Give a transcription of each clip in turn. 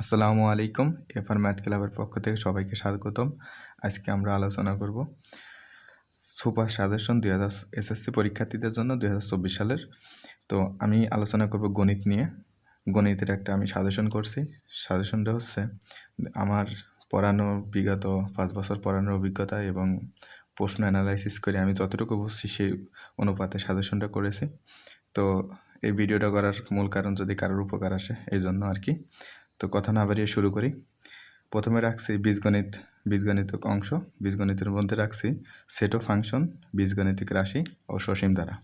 আসসালামু আলাইকুম, FR math ক্লাবের পক্ষ থেকে সবাইকে স্বাগতম। আজকে আমরা আলোচনা করব সুপার সাজেশন দুই হাজার এসএসসি পরীক্ষার্থীদের জন্য দুই হাজার চব্বিশ সালের। তো আমি আলোচনা করব গণিত নিয়ে। গণিতের একটা আমি সাজেশন করছি। সাজেশনটা হচ্ছে আমার পড়ানো বিগত পাঁচ বছর পড়ানোর অভিজ্ঞতা এবং প্রশ্ন অ্যানালাইসিস করে আমি যতটুকু বুঝছি সেই অনুপাতে সাজেশনটা করেছি। তো এই ভিডিওটা করার মূল কারণ যদি কারোর উপকার আসে, এই জন্য আর কি। তো কথা না বাড়িয়ে শুরু করি। প্রথমে রাখছি বীজগণিত, বীজগণিতিক অংশ। বীজগণিতের মধ্যে রাখছি সেটো ফাংশন বীজগণিতিক রাশি ও সসীম দ্বারা।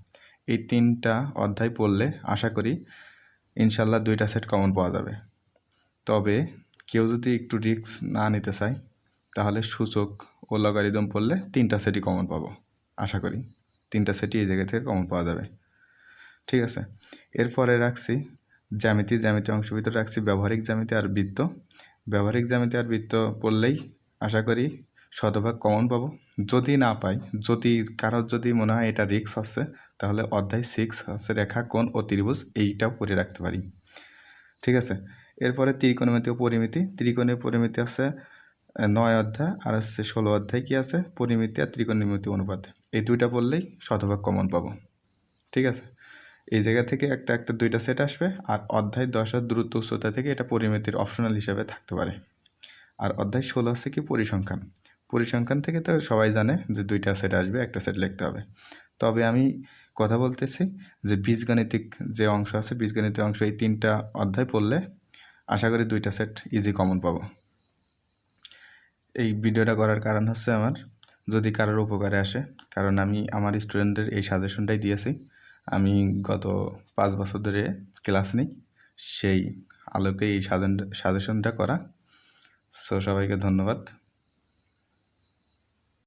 এই তিনটা অধ্যায় পড়লে আশা করি ইনশাল্লাহ দুইটা সেট কমন পাওয়া যাবে। তবে কেউ যদি একটু রিস্ক না নিতে চায়, তাহলে সূচক ও লগারিদম পড়লে তিনটা সেটই কমন পাবো। আশা করি তিনটা সেটই এই জায়গা থেকে কমন পাওয়া যাবে। ঠিক আছে? এরপরে রাখছি জ্যামিতি জ্যামিতি অংশ ভিতরে রাখছি, ব্যবহারিক জ্যামিতি আর বৃত্ত। ব্যবহারিক জ্যামিতি আর বৃত্ত পড়লেই আশা করি শতভাগ কমন পাবো। যদি না পাই, যদি কারোর যদি মনে হয় এটা রিক্স হচ্ছে তাহলে অধ্যায় সিক্স হচ্ছে রেখা, কোণ ও ত্রিভুজ এইটাও পড়ে রাখতে পারি। ঠিক আছে? এরপরে ত্রিকোণমিতি ও পরিমিতি। ত্রিকোণীয় পরিমিতি আছে নয় অধ্যায়, আর হচ্ছে ষোলো অধ্যায় কি আছে? পরিমিতি আর ত্রিকোণমিতি অনুপাত। এই দুইটা পড়লেই শতভাগ কমন পাবো। ঠিক আছে? এই জায়গা থেকে একটা একটা, দুইটা সেট আসবে আর অধ্যায় দশের দূরত্ব উচ্চতা থেকে এটা পরিমিতির অপশনাল হিসাবে থাকতে পারে। আর অধ্যায় ষোলো হচ্ছে কি? পরিসংখ্যান। পরিসংখ্যান থেকে তো সবাই জানে যে দুইটা সেট আসবে, একটা সেট লিখতে হবে। তবে আমি কথা বলতেছি যে বীজগাণিতিক যে অংশ আছে, বীজগণিতিক অংশ এই তিনটা অধ্যায় পড়লে আশা করি দুইটা সেট ইজি কমন পাবো। এই ভিডিওটা করার কারণ হচ্ছে আমার, যদি কারোর উপকারে আসে, কারণ আমি আমার স্টুডেন্টদের এই সাজেশনটাই দিয়েছি। আমি গত পাঁচ বছর ধরে ক্লাস নিই, সেই আলোকে এই সাজেশনটা করা। সো সবাইকে ধন্যবাদ।